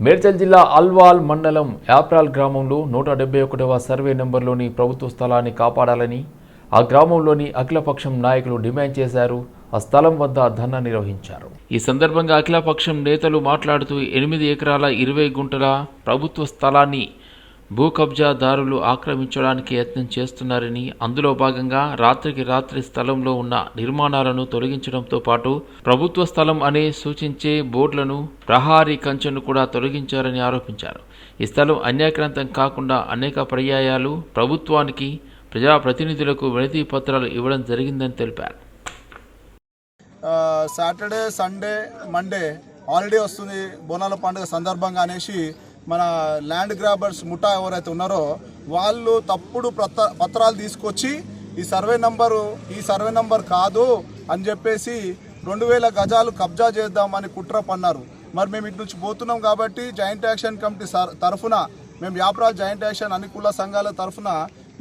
మేడ్చల్ జిల్లా అల్వాల్ మండలం యాప్రాల్ గ్రామంలో నూట డెబ్బై ఒకటవ సర్వే నెంబర్లోని ప్రభుత్వ స్థలాన్ని కాపాడాలని ఆ గ్రామంలోని అఖిలపక్షం నాయకులు డిమాండ్ చేశారు. ఆ స్థలం వద్ద ధర్నా నిర్వహించారు. ఈ సందర్భంగా అఖిలపక్షం నేతలు మాట్లాడుతూ ఎనిమిది ఎకరాల ఇరవై గుంటల ప్రభుత్వ స్థలాన్ని భూ కబ్జాదారులు ఆక్రమించడానికి యత్నం చేస్తున్నారని అందులో భాగంగా రాత్రికి రాత్రి స్థలంలో ఉన్న నిర్మాణాలను తొలగించడంతో పాటు ప్రభుత్వ స్థలం అనే సూచించే బోర్డులను ప్రహారీ కంచెను కూడా తొలగించారని ఆరోపించారు. ఈ స్థలం అన్యాక్రాంతం కాకుండా అనేక పర్యాయాలు ప్రభుత్వానికి ప్రజాప్రతినిధులకు వినతి పత్రాలు ఇవ్వడం జరిగిందని తెలిపారు. సాటర్డే సండే మండే హాలిడే వస్తుంది. బోనాల పండుగ సందర్భంగా అనేసి మన ల్యాండ్ గ్రాబర్స్ ముఠా ఎవరైతే ఉన్నారో వాళ్ళు తప్పుడు పత్ర పత్రాలు తీసుకొచ్చి ఈ సర్వే నంబరు ఈ సర్వే నంబర్ కాదు అని చెప్పేసి రెండు వేల గజాలు కబ్జా చేద్దామని కుట్ర పన్నారు. మరి మేము ఇటు నుంచి పోతున్నాం కాబట్టి జాయింట్ యాక్షన్ కమిటీ తరఫున మేము వ్యాపారాలు జాయింట్ యాక్షన్ అనుకూల సంఘాల తరఫున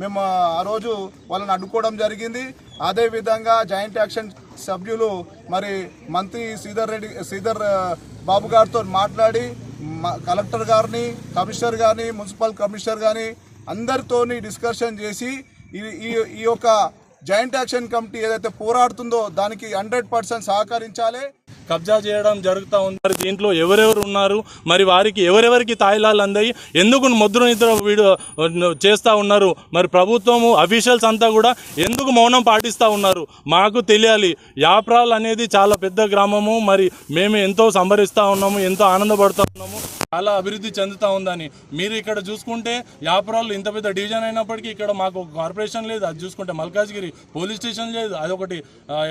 మేము ఆ రోజు వాళ్ళని అడ్డుకోవడం జరిగింది. అదేవిధంగా జాయింట్ యాక్షన్ సభ్యులు మరి మంత్రి శ్రీధర్ రెడ్డి శ్రీధర్ బాబు గారితో మాట్లాడి కలెక్టర్ గారిని కమిషనర్ గారిని మున్సిపల్ కమిషనర్ కానీ అందరితోని డిస్కషన్ చేసి ఈ ఈ ఈ యొక్క జాయింట్ యాక్షన్ కమిటీ ఏదైతే పోరాడుతుందో దానికి హండ్రెడ్ పర్సెంట్ సహకరించాలి. కబ్జా చేయడం జరుగుతూ ఉంది. దీంట్లో ఎవరెవరు ఉన్నారు? మరి వారికి ఎవరెవరికి తాయిలాలు అందాయి? ఎందుకు ముద్ర నిద్ర వీడు చేస్తూ ఉన్నారు? మరి ప్రభుత్వము అఫీషియల్స్ అంతా కూడా ఎందుకు మౌనం పాటిస్తూ ఉన్నారు? మాకు తెలియాలి. యాప్రాల్ అనేది చాలా పెద్ద గ్రామము. మరి మేము ఎంతో సంబరిస్తూ ఉన్నాము ఎంతో ఆనందపడుతూ ఉన్నాము. చాలా అభివృద్ధి చెందుతూ ఉందని. మీరు ఇక్కడ చూసుకుంటే యాపురాలు ఇంత పెద్ద డివిజన్ అయినప్పటికీ ఇక్కడ మాకు ఒక కార్పొరేషన్ లేదు. అది చూసుకుంటే మల్కాజ్గిరి పోలీస్ స్టేషన్ లేదు. అదొకటి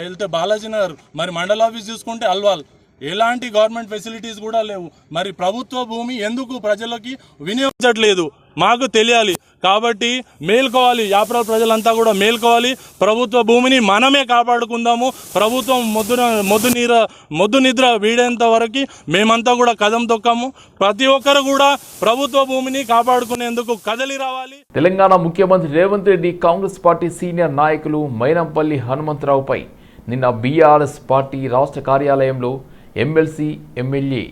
వెళ్తే బాలాజీ నగర్ మరి మండల ఆఫీస్ చూసుకుంటే అల్వాల్. ఎలాంటి గవర్నమెంట్ ఫెసిలిటీస్ కూడా లేవు. మరి ప్రభుత్వ భూమి ఎందుకు ప్రజలకి వినియోగించట్లేదు? మాకు తెలియాలి. కాబట్టి మేల్కోవాలి. యాప్రాల్ ప్రజలంతా కూడా మేల్కోవాలి. ప్రభుత్వ భూమిని మనమే కాపాడుకుందాము. ప్రభుత్వం మొద్దు మొద్దు నీర మొద్దు నిద్ర వీడేంత వరకు మేమంతా కూడా కదం తొక్కాము. ప్రతి ఒక్కరు కూడా ప్రభుత్వ భూమిని కాపాడుకునేందుకు కదలి రావాలి. తెలంగాణ ముఖ్యమంత్రి రేవంత్ రెడ్డి కాంగ్రెస్ పార్టీ సీనియర్ నాయకులు మైనంపల్లి హనుమంతరావుపై నిన్న బీఆర్ఎస్ పార్టీ రాష్ట్ర కార్యాలయంలో MLC MLA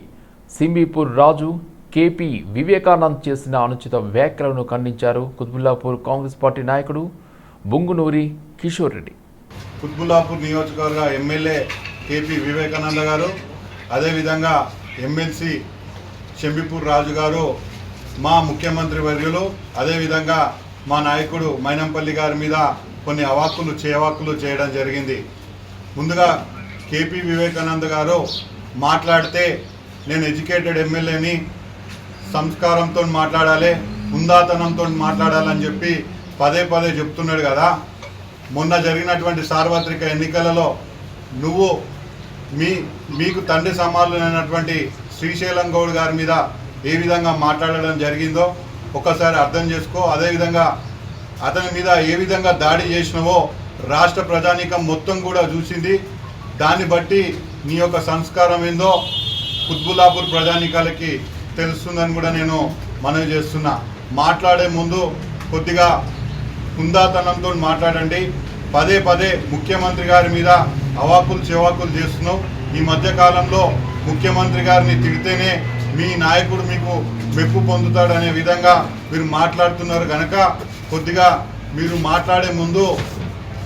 Shambipur Raju KP Vivekanand చేసిన అనుచిత వ్యాఖ్యలను ఖండించారు కుత్బుల్లాపూర్ కాంగ్రెస్ పార్టీ నాయకుడు బొంగునూరి కిషోర్ రెడ్డి. కుత్బుల్లాపూర్ నియోజకవర్గ ఎమ్మెల్యే కేపీ వివేకానంద గారు అదేవిధంగా ఎమ్మెల్సీ చెంబిపూర్ రాజు గారు మా ముఖ్యమంత్రి వర్యులు అదేవిధంగా మా నాయకుడు మైనంపల్లి గారి మీద కొన్ని అవాక్కులు చేవాక్కులు చేయడం జరిగింది. ముందుగా కేపీ వివేకానంద గారు మాట్లాడితే నేను ఎడ్యుకేటెడ్ ఎమ్మెల్యేని సంస్కారంతో మాట్లాడాలి హుందాతనంతో మాట్లాడాలని చెప్పి పదే పదే చెప్తున్నాడు కదా. మొన్న జరిగినటువంటి సార్వత్రిక ఎన్నికలలో నువ్వు మీ మీకు తండ్రి సమానులైనటువంటి శ్రీశైలం గౌడ్ గారి మీద ఏ విధంగా మాట్లాడడం జరిగిందో ఒక్కసారి అర్థం చేసుకో. అదేవిధంగా అతని మీద ఏ విధంగా దాడి చేసినవో రాష్ట్ర ప్రజానీకం మొత్తం కూడా చూసింది. దాన్ని బట్టి నీ యొక్క సంస్కారం ఏందో కుత్బుల్లాపూర్ ప్రజానీకాలకి తెలుస్తుందని కూడా నేను మనవి చేస్తున్నా. మాట్లాడే ముందు కొద్దిగా హుందాతనంతో మాట్లాడండి. పదే పదే ముఖ్యమంత్రి గారి మీద అవాకులు చెవాకులు చేస్తున్నావు ఈ మధ్యకాలంలో ముఖ్యమంత్రి గారిని తిడితేనే మీ నాయకుడు మీకు మెప్పు పొందుతాడనే విధంగా మీరు మాట్లాడుతున్నారు కనుక కొద్దిగా మీరు మాట్లాడే ముందు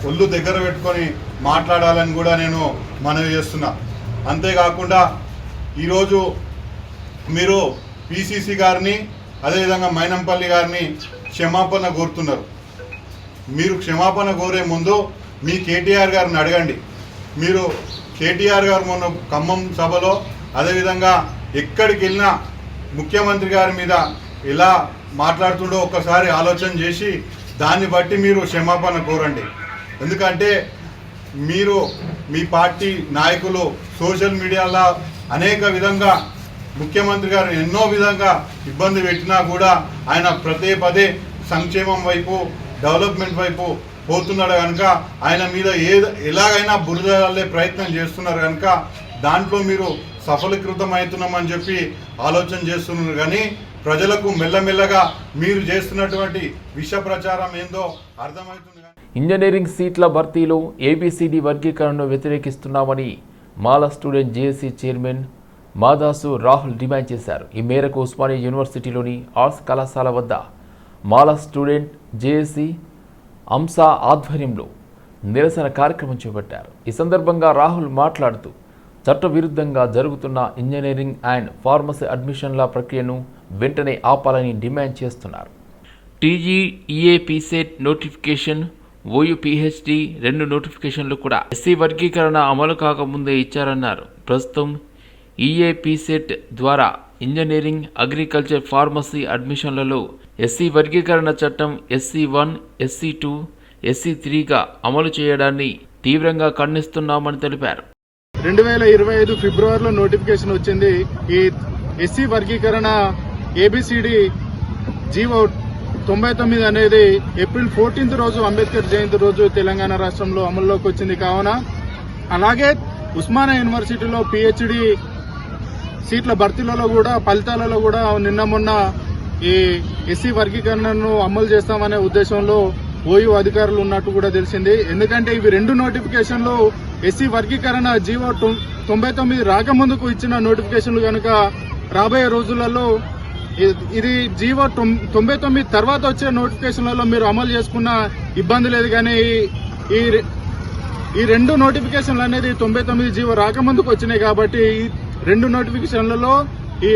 ఒళ్ళు దగ్గర పెట్టుకొని మాట్లాడాలని కూడా నేను మనవి చేస్తున్నా. అంతేకాకుండా ఈరోజు మీరు పిసిసి గారిని అదేవిధంగా మైనంపల్లి గారిని క్షమాపణ కోరుతున్నారు. మీరు క్షమాపణ కోరే ముందు మీ కేటీఆర్ గారిని అడగండి. మీరు కేటీఆర్ గారు మొన్న ఖమ్మం సభలో అదేవిధంగా ఎక్కడికి వెళ్ళినా ముఖ్యమంత్రి గారి మీద ఎలా మాట్లాడుతుండో ఒక్కసారి ఆలోచన చేసి దాన్ని బట్టి మీరు క్షమాపణ కోరండి. ఎందుకంటే మీరు మీ పార్టీ నాయకులు సోషల్ మీడియాలో అనేక విధంగా ముఖ్యమంత్రి గారు ఎన్నో విధంగా ఇబ్బంది పెట్టినా కూడా ఆయన ప్రతి పదే సంక్షేమం వైపు డెవలప్మెంట్ వైపు పోతున్నాడు కనుక ఆయన మీద ఏ ఎలాగైనా బురద ప్రయత్నం చేస్తున్నారు కనుక దాంట్లో మీరు సఫలీకృతం అవుతున్నామని చెప్పి ఆలోచన చేస్తున్నారు. కానీ ప్రజలకు మెల్లమెల్లగా మీరు చేస్తున్నటువంటి విష ప్రచారం ఏందో అర్థమవుతుంది. ఇంజనీరింగ్ సీట్ల భర్తీలో ఏబిసిడి వర్గీకరణను వ్యతిరేకిస్తున్నామని Mala student JAC chairman Madasu Rahul demand చేశారు. ఈ మేరకు ఉస్మానియా యూనివర్సిటీలోని ఆర్ట్స్ కళాశాల వద్ద మాలా స్టూడెంట్ జేఏసీ అంసా ఆధ్వర్యంలో నిరసన కార్యక్రమం చేపట్టారు. ఈ సందర్భంగా రాహుల్ మాట్లాడుతూ చట్టవిరుద్ధంగా జరుగుతున్న ఇంజనీరింగ్ అండ్ ఫార్మసీ అడ్మిషన్ల ప్రక్రియను వెంటనే ఆపాలని డిమాండ్ చేస్తున్నారు. TG EAPCET notification OU PhD రెండు నోటిఫికేషన్లు కూడా ఎస్సీ వర్గీకరణ అమలు కాకముందే ఇచ్చారన్నారు. ప్రస్తుతం ఈఏపీసెట్ ద్వారా ఇంజనీరింగ్ అగ్రికల్చర్ ఫార్మసీ అడ్మిషన్లలో ఎస్సీ వర్గీకరణ చట్టం SC one SC two SC త్రీగా అమలు చేయడాన్ని తీవ్రంగా ఖండిస్తున్నామని తెలిపారు. రెండు వేల ఇరవై ఐదు ఫిబ్రవరిలో నోటిఫికేషన్ వచ్చింది ఈ ఎస్సీ వర్గీకరణ ఏబిసిడి జీవో తొంభై తొమ్మిది అనేది ఏప్రిల్ ఫోర్టీన్త్ రోజు అంబేద్కర్ జయంతి రోజు తెలంగాణ రాష్ట్రంలో అమల్లోకి వచ్చింది కావున అలాగే ఉస్మానియా యూనివర్సిటీలో పిహెచ్డి సీట్ల భర్తీలలో కూడా ఫలితాలలో కూడా నిన్న మొన్న ఈ ఎస్సీ వర్గీకరణను అమలు చేస్తామనే ఉద్దేశంలో ఓయూ అధికారులు ఉన్నట్టు కూడా తెలిసింది. ఎందుకంటే ఇవి రెండు నోటిఫికేషన్లు ఎస్సీ వర్గీకరణ జీవో తొంభై తొమ్మిది రాకముందుకు ఇచ్చిన నోటిఫికేషన్లు కనుక రాబోయే రోజులలో ఇది జీవో తొంభై తొమ్మిది తర్వాత వచ్చే నోటిఫికేషన్లలో మీరు అమలు చేసుకున్న ఇబ్బంది లేదు కానీ ఈ- ఈ రె- ఈ రెండు నోటిఫికేషన్లు అనేది తొంభై తొమ్మిది జీవో రాకముందుకు వచ్చినాయి కాబట్టి ఈ రెండు నోటిఫికేషన్లలో ఈ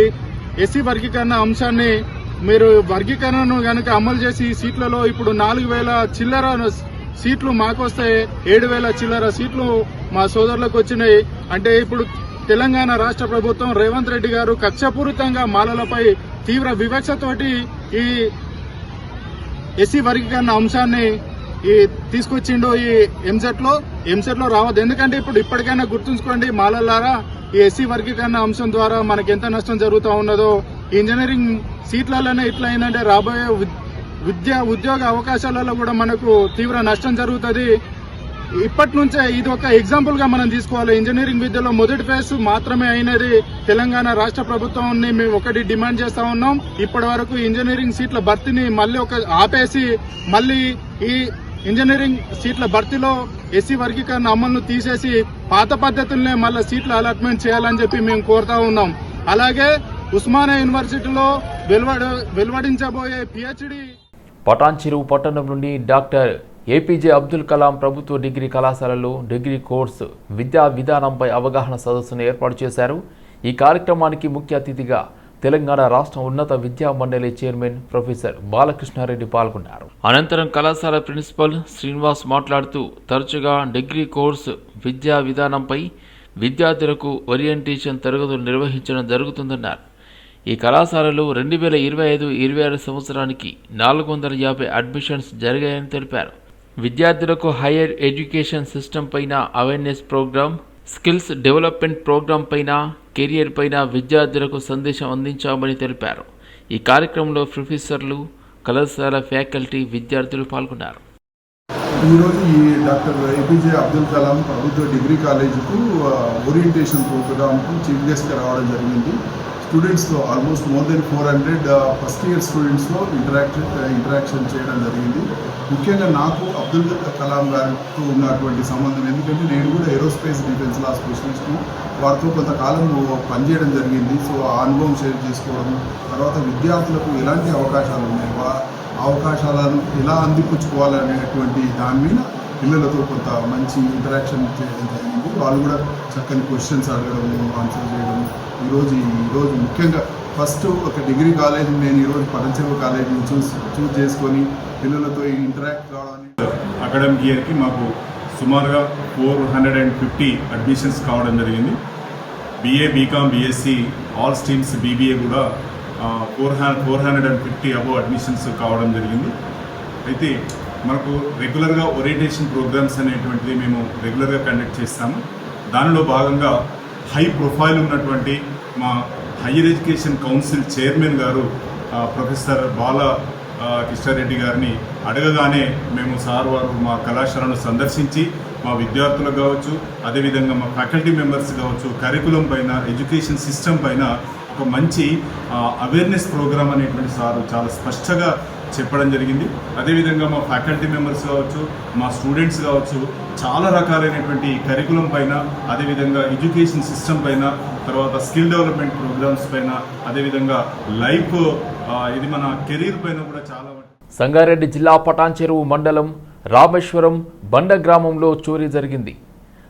ఎస్సీ వర్గీకరణ అంశాన్ని మీరు వర్గీకరణను కనుక అమలు చేసి ఈ సీట్లలో ఇప్పుడు నాలుగు వేల చిల్లర సీట్లు మాకు వస్తే ఏడు వేల చిల్లర సీట్లు మా సోదరులకు వచ్చినాయి. అంటే ఇప్పుడు తెలంగాణ రాష్ట్ర ప్రభుత్వం రేవంత్ రెడ్డి గారు కక్షపూరితంగా మాలలపై తీవ్ర వివక్షతోటి ఈ ఎస్సీ వర్గీకరణ అంశాన్ని ఈ తీసుకొచ్చిండు ఈ ఎంసెట్లో ఎంసెట్లో రావద్దు. ఎందుకంటే ఇప్పుడు ఇప్పటికైనా గుర్తుంచుకోండి మాలలారా ఈ ఎస్సీ వర్గీకరణ అంశం ద్వారా మనకి ఎంత నష్టం జరుగుతూ ఉన్నదో. ఇంజనీరింగ్ సీట్లలోనే ఇట్లా అయిందంటే రాబోయే విద్య ఉద్యోగ అవకాశాలలో కూడా మనకు తీవ్ర నష్టం జరుగుతుంది. ఇప్పటి నుంచే ఇది ఒక ఎగ్జాంపుల్గా మనం తీసుకోవాలి. ఇంజనీరింగ్ విద్యలో మొదటి ఫేజ్ మాత్రమే అయినది తెలంగాణ రాష్ట్ర ప్రభుత్వాన్ని మేము ఒకటి డిమాండ్ చేస్తా ఉన్నాం. ఇప్పటి వరకు ఇంజనీరింగ్ సీట్ల భర్తీని మళ్ళీ ఒక ఆపేసి మళ్ళీ ఈ ఇంజనీరింగ్ సీట్ల భర్తీలో ఎస్సీ వర్గీకరణ అమలును తీసేసి పాత పద్ధతులనే మళ్ళీ సీట్ల అలాట్మెంట్ చేయాలని చెప్పి మేము కోరుతా ఉన్నాం. అలాగే ఉస్మానియా యూనివర్సిటీలో వెలువడ వెలువడించబోయే పిహెచ్డి పటాన్చిరు పట్టణం నుండి డాక్టర్ ఏపీజే అబ్దుల్ కలాం ప్రభుత్వ డిగ్రీ కళాశాలలో డిగ్రీ కోర్సు విద్యా విధానంపై అవగాహన సదస్సును ఏర్పాటు చేశారు. ఈ కార్యక్రమానికి ముఖ్య అతిథిగా తెలంగాణ రాష్ట్ర ఉన్నత విద్యా మండలి చైర్మన్ ప్రొఫెసర్ బాలకృష్ణారెడ్డి పాల్గొన్నారు. అనంతరం కళాశాల ప్రిన్సిపల్ శ్రీనివాస్ మాట్లాడుతూ తరచుగా డిగ్రీ కోర్సు విద్యా విధానంపై విద్యార్థులకు ఓరియంటేషన్ తరగతులు నిర్వహించడం జరుగుతుందన్నారు. ఈ కళాశాలలో రెండు వేల ఇరవై ఐదు ఇరవై ఆరు సంవత్సరానికి నాలుగు వందల యాభై అడ్మిషన్స్ జరిగాయని తెలిపారు. విద్యార్థులకు హైయర్ ఎడ్యుకేషన్ సిస్టమ్ పైన awareness programme skills development programme పైన కెరియర్ పైన విద్యార్థులకు సందేశం అందించామని తెలిపారు. ఈ కార్యక్రమంలో ప్రొఫెసర్లు కళాశాల ఫ్యాకల్టీ విద్యార్థులు పాల్గొన్నారు. ఈరోజు ఈ డాక్టర్ ఏపీజే అబ్దుల్ కలాం ప్రభుత్వ డిగ్రీ కాలేజీకు ఓరియంటేషన్ ప్రోగ్రామ్కు చీఫ్ గెస్ట్గా రావడం జరిగింది. స్టూడెంట్స్తో almost more than four hundred first year స్టూడెంట్స్తో interaction interaction చేయడం జరిగింది. ముఖ్యంగా నాకు అబ్దుల్ కలాం గారితో ఉన్నటువంటి సంబంధం ఎందుకంటే నేను కూడా ఏరోస్పేస్ డిఫెన్స్ లా స్పెషలిస్ట్ను వారితో కొంతకాలం పనిచేయడం జరిగింది. సో ఆ అనుభవం షేర్ చేసుకోవడం తర్వాత విద్యార్థులకు ఎలాంటి అవకాశాలు ఉన్నాయి? అవకాశాలను ఎలా అందిపుచ్చుకోవాలనేటువంటి దాని మీద పిల్లలతో కొంత మంచి ఇంటరాక్షన్ చేయడం జరిగింది. వాళ్ళు కూడా చక్కని క్వశ్చన్స్ అడగడం ఆన్సర్ చేయడం ఈరోజు ఈరోజు ముఖ్యంగా ఫస్ట్ ఒక డిగ్రీ కాలేజ్ నేను ఈరోజు పరంచెరువు కాలేజీని చూస్ చూస్ చేసుకొని పిల్లలతో ఇంటరాక్ట్ కావడానికి అకాడమిక్ ఇయర్కి మాకు సుమారుగా four hundred and fifty admissions కావడం జరిగింది. BA BCom BSc all streams BBA కూడా four hundred four hundred and fifty above admissions కావడం జరిగింది. అయితే మనకు రెగ్యులర్గా ఓరియంటేషన్ ప్రోగ్రామ్స్ అనేటువంటిది మేము రెగ్యులర్గా కండక్ట్ చేస్తాము. దానిలో భాగంగా హై ప్రొఫైల్ ఉన్నటువంటి మా హయ్యర్ ఎడ్యుకేషన్ కౌన్సిల్ చైర్మన్ గారు ప్రొఫెసర్ బాల కిష్టారెడ్డి గారిని అడగగానే మేము సార్ వారు మా కళాశాలను సందర్శించి మా విద్యార్థులకు కావచ్చు అదేవిధంగా మా ఫ్యాకల్టీ మెంబర్స్ కావచ్చు కరికులం పైన ఎడ్యుకేషన్ సిస్టమ్ పైన ఒక మంచి అవేర్నెస్ ప్రోగ్రామ్ అనేటువంటి సారు చాలా స్పష్టంగా చెప్పడం జరిగింది. అదేవిధంగా మా ఫ్యాకల్టీ మెంబర్స్ కావచ్చు మా స్టూడెంట్స్ కావచ్చు చాలా రకాలైనటువంటి కరికులం పైన అదేవిధంగా ఎడ్యుకేషన్ సిస్టమ్ పైన తర్వాత స్కిల్ డెవలప్మెంట్ ప్రోగ్రామ్స్ పైన అదేవిధంగా లైఫ్ ఇది మన కెరీర్ పైన కూడా చాలా సంగారెడ్డి జిల్లా పటాన్చెరువు మండలం రామేశ్వరం బండ గ్రామంలో చోరీ జరిగింది.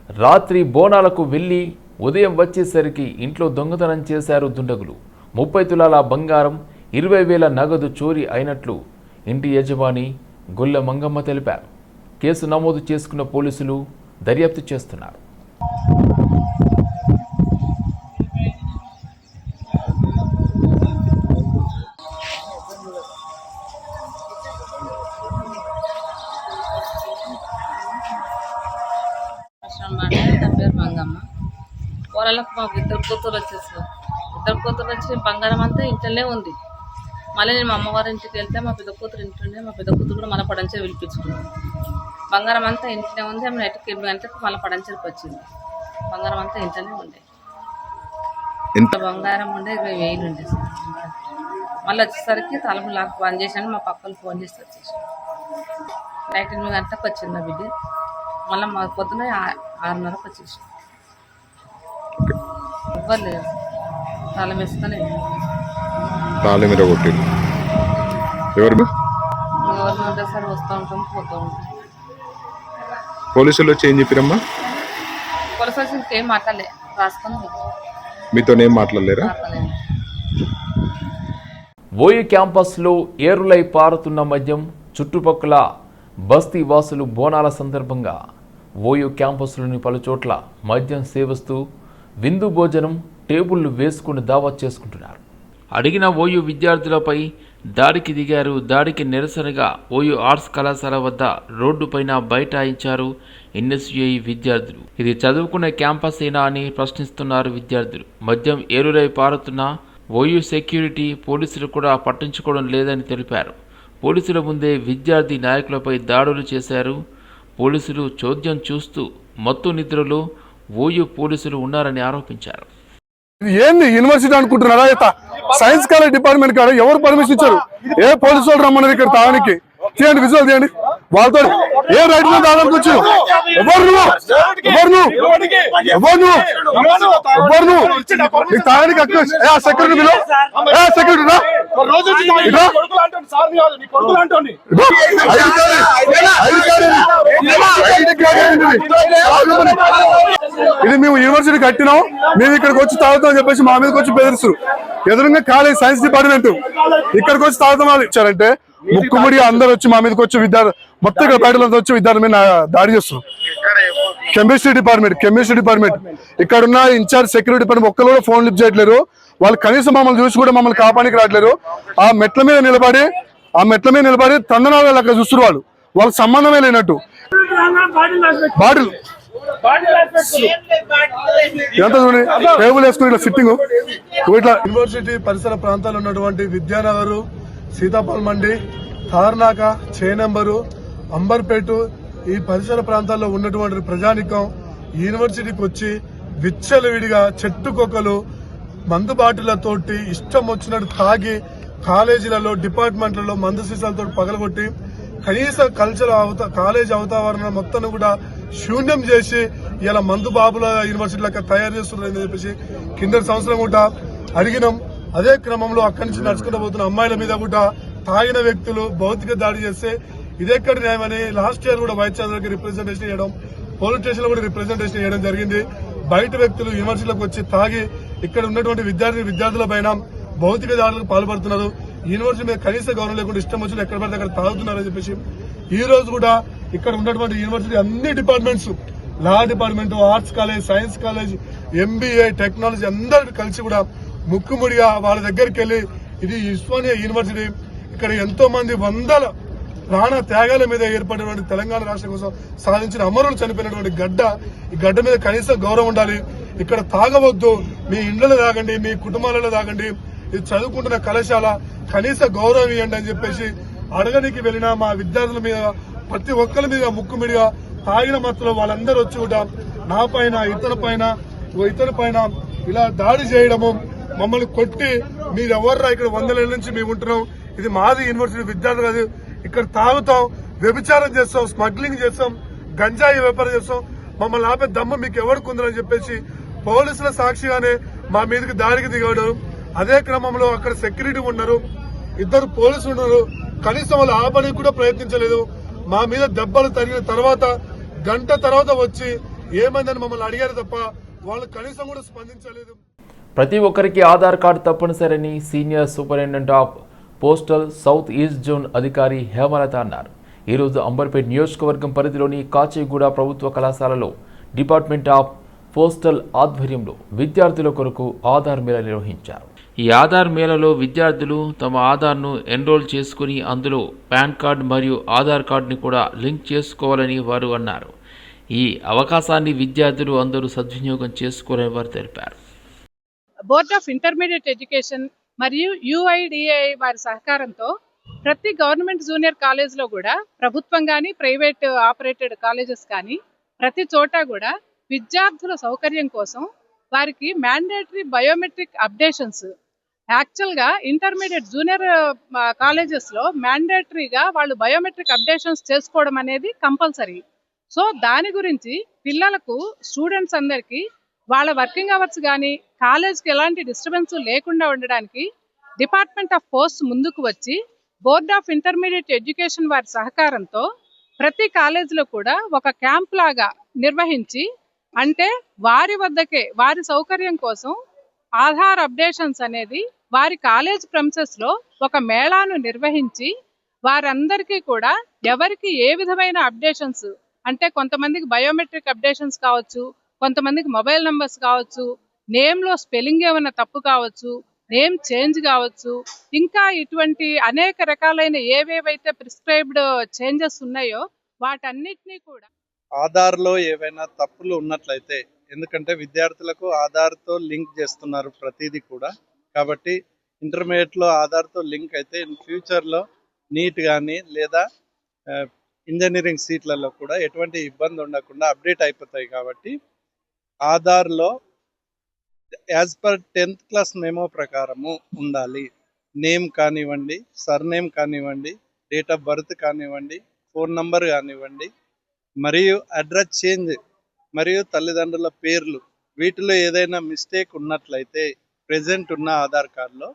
రాత్రి బోనాలకు వెళ్ళి ఉదయం వచ్చేసరికి ఇంట్లో దొంగతనం చేశారు దుండగులు. ముప్పై తులాల బంగారం ఇరవై వేల నగదు చోరీ అయినట్లు ఇంటి యజమాని గొల్ల మంగమ్మ తెలిపారు. కేసు నమోదు చేసుకున్న పోలీసులు దర్యాప్తు చేస్తున్నారు. మంగమ్మ. కూరలకు మాకు ఇద్దరు కూతురు వచ్చేసారు ఇద్దరు కూతురు వచ్చి బంగారం అంతా ఇంట్లోనే ఉంది. మళ్ళీ నేను మా అమ్మవారి ఇంటికి వెళ్తే మా పెద్ద కూతురు ఇంట్లోనే మా పెద్ద కూతురు కూడా మళ్ళీ పడంచే పిలిపించుకున్నాను బంగారం అంతా ఇంట్లోనే ఉంది ఆమె నైట్కి ఎనిమిది గంటలకు మళ్ళీ పడంచెలకు వచ్చింది. బంగారం అంతా ఇంట్లోనే ఉండే. బంగారం ఉండే ఇరవై వేలు ఉండే సార్. మళ్ళీ వచ్చేసరికి తలుపు లాక్ బంద్ చేశాను మా పక్కలు ఫోన్ చేసి వచ్చేసి నైట్ ఎనిమిది గంటలకు వచ్చింది నా బిడ్డ. మళ్ళీ మా పొద్దున ఆరున్నరకు వచ్చేసి ఎవ్వరు లేదు తాళం వేసుకొని తాళం మీద కొట్టిండు. ఎవరు పోలీసులు వచ్చి ఏం చెప్పిరమ్మా. మీతో ఏం మాట్లాడలేరా? ఓయూ క్యాంపస్లో ఏరులై పారుతున్న మద్యం చుట్టుపక్కల బస్తీ వాసులు బోనాల సందర్భంగా ఓయూ క్యాంపస్లోని పలుచోట్ల మద్యం సేవిస్తూ విందు భోజనం టేబుళ్ళు వేసుకుని దావత్ చేసుకుంటున్నారు. అడిగిన ఓయూ విద్యార్థులపై దాడికి దిగారు. దాడికి నిరసనగా ఓయూ ఆర్ట్స్ కళాశాల వద్ద రోడ్డుపైన బైఠాయించారు ఎన్ఎస్యుఐ విద్యార్థులు. ఇది చదువుకునే క్యాంపసేనా అని ప్రశ్నిస్తున్నారు విద్యార్థులు. మద్యం ఏరులై పారుతున్న ఓయూ సెక్యూరిటీ పోలీసులు కూడా పట్టించుకోవడం లేదని తెలిపారు. పోలీసుల ముందే విద్యార్థి నాయకులపై దాడులు చేశారు. పోలీసులు చోద్యం చూస్తూ మత్తు నిద్రలో ఓయూ పోలీసులు ఉన్నారని ఆరోపించారు. ఏంది యూనివర్సిటీ అనుకుంటున్నారా? సైన్స్ కాలేజ్ డిపార్ట్మెంట్ కాడ ఎవరు పర్మిషన్ ఇచ్చారు? ఏ పోలీసు వాళ్ళు రమ్మన్నారు ఇక్కడ తాగడానికి? తీయండి విజువల్ తీయండి వాళ్ళతో ఏ రైట్ మీద దాదాపు వచ్చారు ఎవరు నువ్వు? ఎవరు నువ్వు? ఎవరు నువ్వు? ఎవరు నువ్వు? నీకు తాగడానికి హక్కు ఉంది. ఏ సెక్యూరిటీ బిలో ఏ సెక్యూరిటీ రా. ఇది. మేము యూనివర్సిటీ కట్టినాం. మేము ఇక్కడికి వచ్చి తాగుతాం అని చెప్పేసి మా మీదకి వచ్చి బెదిరిస్తారు ఎదురుగా కాలేజ్ సైన్స్ డిపార్ట్మెంట్. ఇక్కడికి వచ్చి తాగుతాం వాళ్ళు ఇచ్చారంటే ముక్కుముడి అందరు వచ్చి మా మీదకి వచ్చి విద్యార్థి మొత్తం ఇక్కడ బయటలో వచ్చి విద్యార్థి మీద నా- దాడి చేస్తున్నారు. కెమిస్ట్రీ డిపార్ట్మెంట్ కెమిస్ట్రీ డిపార్ట్మెంట్ ఇక్కడ ఉన్న ఇన్ఛార్జ్ సెక్యూరిటీ డిపార్ట్మెంట్ ఒక్కరు కూడా ఫోన్ లిఫ్ట్ చేయట్లేరు. వాళ్ళు కనీసం మమ్మల్ని చూసి కూడా మమ్మల్ని కాపానికి రావట్లేరు. ఆ మెట్ల మీద నిలబడి ఆ మెట్ల మీద నిలబడి తందనాలు అక్కడ చూస్తున్నారు వాళ్ళు. వాళ్ళకి సంబంధమే లేనట్టు. బాటిల్ ఎంత చూడండి? టేబుల్ వేసుకుని ఇట్లా సిట్టింగ్ ఇట్లా యూనివర్సిటీ పరిసర ప్రాంతాల్లో ఉన్నటువంటి విద్యానగర్ సీతాఫల్ మండి తార్నాక చేనంబరు అంబర్పేటు ఈ పరిసర ప్రాంతాల్లో ఉన్నటువంటి ప్రజానికం యూనివర్సిటీకి వచ్చి విచ్చలవిడిగా చెట్టుకొకలు మందు బాటిళ్ళతోటి ఇష్టం వచ్చినట్టు తాగి కాలేజీలలో డిపార్ట్మెంట్లలో మందు సీసాలతో పగలగొట్టి కనీస కల్చర్ అవత కాలేజ్ అవతావరణం మొత్తం కూడా శూన్యం చేసి ఇలా మందు బాబుల యూనివర్సిటీలకు తయారు చేస్తున్నారని చెప్పేసి కింద సంవత్సరం కూడా అడిగినాం. అదే క్రమంలో అక్కడి నుంచి నడుచుకుంటూ పోతున్న అమ్మాయిల మీద కూడా తాగిన వ్యక్తులు భౌతిక దాడి చేస్తే ఇదెక్కడ న్యాయమని లాస్ట్ ఇయర్ కూడా వైస్ ఛాన్సలర్ రిప్రజెంటేషన్ చేయడం పోలీస్ స్టేషన్ కూడా రిప్రజెంటేషన్ చేయడం జరిగింది. బయట వ్యక్తులు యూనివర్సిటీలకు వచ్చి తాగి ఇక్కడ ఉన్నటువంటి విద్యార్థి విద్యార్థుల పైన భౌతిక దాడులకు పాల్పడుతున్నారు. యూనివర్సిటీ మీద కనీస గౌరవం లేకుండా ఇష్టం వచ్చిన ఎక్కడ పడితే అక్కడ తాగుతున్నారని చెప్పేసి ఈ రోజు కూడా ఇక్కడ ఉన్నటువంటి యూనివర్సిటీ అన్ని departments law department arts college science college MBA technology అందరు కలిసి కూడా ముక్కుముడిగా వాళ్ళ దగ్గరికి వెళ్ళి ఇది ఉస్మానియా యూనివర్సిటీ. ఇక్కడ ఎంతో మంది వందల ప్రాణ త్యాగాల మీద ఏర్పడినటువంటి తెలంగాణ రాష్ట్రం కోసం సాధించిన అమరులు చనిపోయినటువంటి గడ్డ ఈ గడ్డ మీద కనీస గౌరవం ఉండాలి. ఇక్కడ తాగవద్దు. మీ ఇండ్లలో తాగండి మీ కుటుంబాలలో తాగండి. ఇది చదువుకుంటున్న కళాశాల కనీస గౌరవం ఇవ్వండి అని చెప్పేసి అడగనికి వెళ్ళిన మా విద్యార్థుల మీద ప్రతి ఒక్కరి మీద ముక్కుమిడిగా తాగిన మత్తులో వాళ్ళందరూ వచ్చి కూడా నా పైన ఇతర పైన ఓ ఇతని పైన ఇలా దాడి చేయడము మమ్మల్ని కొట్టి మీరు ఎవర్రా ఇక్కడ వందల నుంచి మేము ఉంటున్నాం? ఇది మాది యూనివర్సిటీ విద్యార్థి కాదు. ఇక్కడ తాగుతాం వ్యభిచారం చేస్తాం స్మగ్లింగ్ చేస్తాం గంజాయి వ్యాపారం చేస్తాం. మమ్మల్ని ఆపే దమ్ము మీకు ఎవరికి ఉందని చెప్పేసి పోలీసుల సాక్షిగానే మా మీదకి దారికి దిగడం. అదే క్రమంలో అక్కడ సెక్యూరిటీ ఉన్నారు. ఇద్దరు పోలీసులు ఉన్నారు. కనీసం వాళ్ళు ఆపడానికి కూడా ప్రయత్నించలేదు. మా మీద దెబ్బలు తగిన తర్వాత గంట తర్వాత వచ్చి ఏమైందని మమ్మల్ని అడిగారు తప్ప వాళ్ళు కనీసం కూడా స్పందించలేదు. ప్రతి ఒక్కరికి Aadhaar card తప్పనిసరని senior superintendent of postal south east zone అధికారి హేమలత అన్నారు. ఈరోజు అంబర్పేట్ నియోజకవర్గం పరిధిలోని కాచిగూడ ప్రభుత్వ కళాశాలలో డిపార్ట్మెంట్ ఆఫ్ పోస్టల్ ఆధ్వర్యంలో విద్యార్థుల కొరకు ఆధార్ మేళ నిర్వహించారు. ఈ ఆధార్ మేళలో విద్యార్థులు తమ ఆధార్ను ఎన్రోల్ చేసుకుని అందులో పాన్ కార్డ్ మరియు ఆధార్ కార్డుని కూడా లింక్ చేసుకోవాలని వారు అన్నారు. ఈ అవకాశాన్ని విద్యార్థులు అందరూ సద్వినియోగం చేసుకోవాలని వారు తెలిపారు. బోర్డ్ ఆఫ్ ఇంటర్మీడియట్ ఎడ్యుకేషన్ మరియు యుఐడిఐ వారి సహకారంతో ప్రతి గవర్నమెంట్ జూనియర్ కాలేజ్లో కూడా ప్రభుత్వం కానీ ప్రైవేట్ ఆపరేటెడ్ కాలేజెస్ కానీ ప్రతి చోట కూడా విద్యార్థుల సౌకర్యం కోసం వారికి మ్యాండేటరీ బయోమెట్రిక్ అప్డేషన్స్ యాక్చువల్గా ఇంటర్మీడియట్ జూనియర్ కాలేజెస్లో మ్యాండేటరీగా వాళ్ళు బయోమెట్రిక్ అప్డేషన్స్ చేసుకోవడం అనేది కంపల్సరీ. సో దాని గురించి పిల్లలకు స్టూడెంట్స్ అందరికీ వాళ్ళ వర్కింగ్ అవర్స్ కానీ కాలేజ్కి ఎలాంటి డిస్టర్బెన్స్ లేకుండా ఉండడానికి డిపార్ట్మెంట్ ఆఫ్ పోస్ట్ ముందుకు వచ్చి బోర్డ్ ఆఫ్ ఇంటర్మీడియట్ ఎడ్యుకేషన్ వారి సహకారంతో ప్రతి కాలేజీలో కూడా ఒక క్యాంప్ లాగా నిర్వహించి అంటే వారి వద్దకే వారి సౌకర్యం కోసం ఆధార్ అప్డేషన్స్ అనేది వారి కాలేజ్ ప్రమిసెస్లో ఒక మేళాను నిర్వహించి వారందరికీ కూడా ఎవరికి ఏ విధమైన అప్డేషన్స్ అంటే కొంతమందికి బయోమెట్రిక్ అప్డేషన్స్ కావచ్చు కొంతమందికి మొబైల్ నంబర్స్ కావచ్చు నేమ్లో స్పెల్లింగ్ ఏమైనా తప్పు కావచ్చు నేమ్ చేంజ్ కావచ్చు ఇంకా ఇటువంటి అనేక రకాలైన ఏవేవైతే ప్రిస్క్రైబ్డ్ చేంజెస్ ఉన్నాయో వాటన్నిటినీ కూడా ఆధార్లో ఏవైనా తప్పులు ఉన్నట్లయితే ఎందుకంటే విద్యార్థులకు ఆధార్తో లింక్ చేస్తున్నారు ప్రతిదీ కూడా. కాబట్టి ఇంటర్మీడియట్లో ఆధార్తో లింక్ అయితే ఇన్ ఫ్యూచర్లో నీట్ కానీ లేదా ఇంజనీరింగ్ సీట్లలో కూడా ఎటువంటి ఇబ్బంది ఉండకుండా అప్డేట్ అయిపోతాయి కాబట్టి ఆధార్లో as per tenth class memo ప్రకారము ఉండాలి. నేమ్ కానివ్వండి సర్నేమ్ కానివ్వండి డేట్ ఆఫ్ బర్త్ కానివ్వండి ఫోన్ నంబర్ కానివ్వండి మరియు అడ్రస్ చేంజ్ మరియు తల్లిదండ్రుల పేర్లు వీటిలో ఏదైనా మిస్టేక్ ఉన్నట్లయితే ప్రెజెంట్ ఉన్న ఆధార్ కార్డులో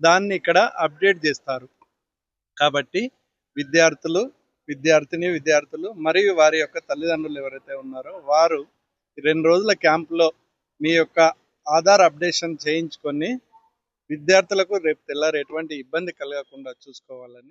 దాన్ని ఇక్కడ అప్డేట్ చేస్తారు. కాబట్టి విద్యార్థులు విద్యార్థిని విద్యార్థులు మరియు వారి యొక్క తల్లిదండ్రులు ఎవరైతే ఉన్నారో వారు రెండు రోజుల క్యాంపులో మీ యొక్క ఆధార్ అప్డేషన్ చేయించుకొని విద్యార్థులకు రేపు తెల్లారి ఎటువంటి ఇబ్బంది కలగకుండా చూసుకోవాలని